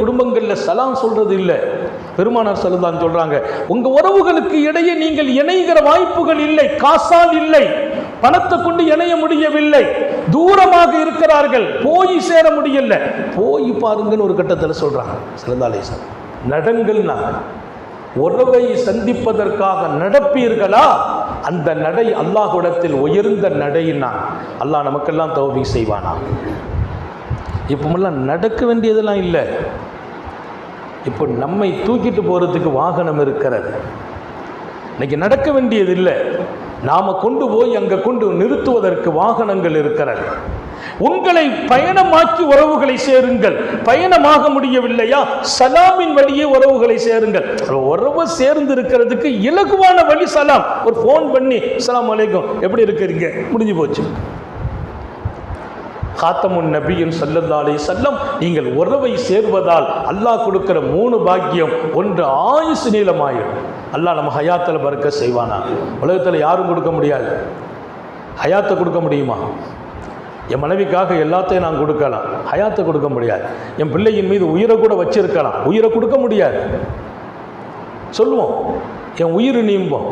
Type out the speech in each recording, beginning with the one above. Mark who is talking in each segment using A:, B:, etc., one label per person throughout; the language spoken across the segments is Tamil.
A: குடும்பங்கள்ல சலாம் சொல்றது இல்லை. பெருமானார் செல்லதான் சொல்றாங்க உங்க உறவுகளுக்கு இடையே நீங்கள் இணைகிற வாய்ப்புகள் இல்லை காசால் இல்லை பணத்தை கொண்டு இணைய முடியவில்லை தூரமாக இருக்கிறார்கள் போய் சேர முடியல. போய் பாருங்கன்னு ஒரு கட்டத்தில் சொல்றாங்க சிறந்தாலேசன் நடங்கள்னா உறவை சந்திப்பதற்காக நடப்பீர்களா? அந்த நடை அல்லாஹ்விடத்தில் உயர்ந்த நடையினா அல்லாஹ் நமக்கெல்லாம் தௌபி செய்வானா? இப்போமெல்லாம் நடக்க வேண்டியதெல்லாம் இல்லை. இப்போ நம்மை தூக்கிட்டு போகிறதுக்கு வாகனம் இருக்கிறது. இன்றைக்கி நடக்க வேண்டியது இல்லை நாம் கொண்டு போய் அங்கே கொண்டு நிறுத்துவதற்கு வாகனங்கள் இருக்கிறது. உங்களை பயணமாக்கி உறவுகளை சேருங்கள். பயணமாக முடியவில்லையா? சலாமின் வழியே உறவுகளை சேருங்கள். உறவு சேர்ந்து இருக்கிறதுக்கு இலகுவான வழி சலாம். ஒரு ஃபோன் பண்ணி சலாம் அலைக்கும். எப்படி இருக்கிறீங்க? முடிஞ்சு போச்சு. காத்தமுன் நபியின் சல்லல்லாலே செல்லம் நீங்கள் உறவை சேர்வதால் அல்லாஹ் கொடுக்கிற மூணு பாக்கியம் ஒன்று ஆயுசு நீளமாயிடும் அல்லாஹ் நம்ம ஹயாத்தில் பறக்க செய்வானா? உலகத்தில் யாரும் கொடுக்க முடியாது. ஹயாத்தை கொடுக்க முடியுமா? என் மனைவிக்காக எல்லாத்தையும் நான் கொடுக்கலாம். ஹயாத்தை கொடுக்க முடியாது. என் பிள்ளையின் மீது உயிரை கூட வச்சிருக்கலாம். உயிரை கொடுக்க முடியாது. சொல்லுவோம். என் உயிர் நீம்போம்.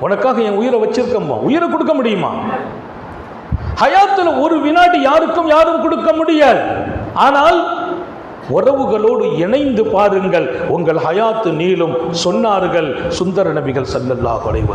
A: உனக்காக என் உயிரை வச்சிருக்கோம். உயிரை கொடுக்க முடியுமா? ஹயாத்தில் ஒரு வினாடி யாருக்கும் யாரும் கொடுக்க முடியாது. ஆனால் உறவுகளோடு இணைந்து பாருங்கள். உங்கள் ஹயாத்து நீளும் சொன்னார்கள் சுந்தர நபிகள் சல்லல்லா அலைஹி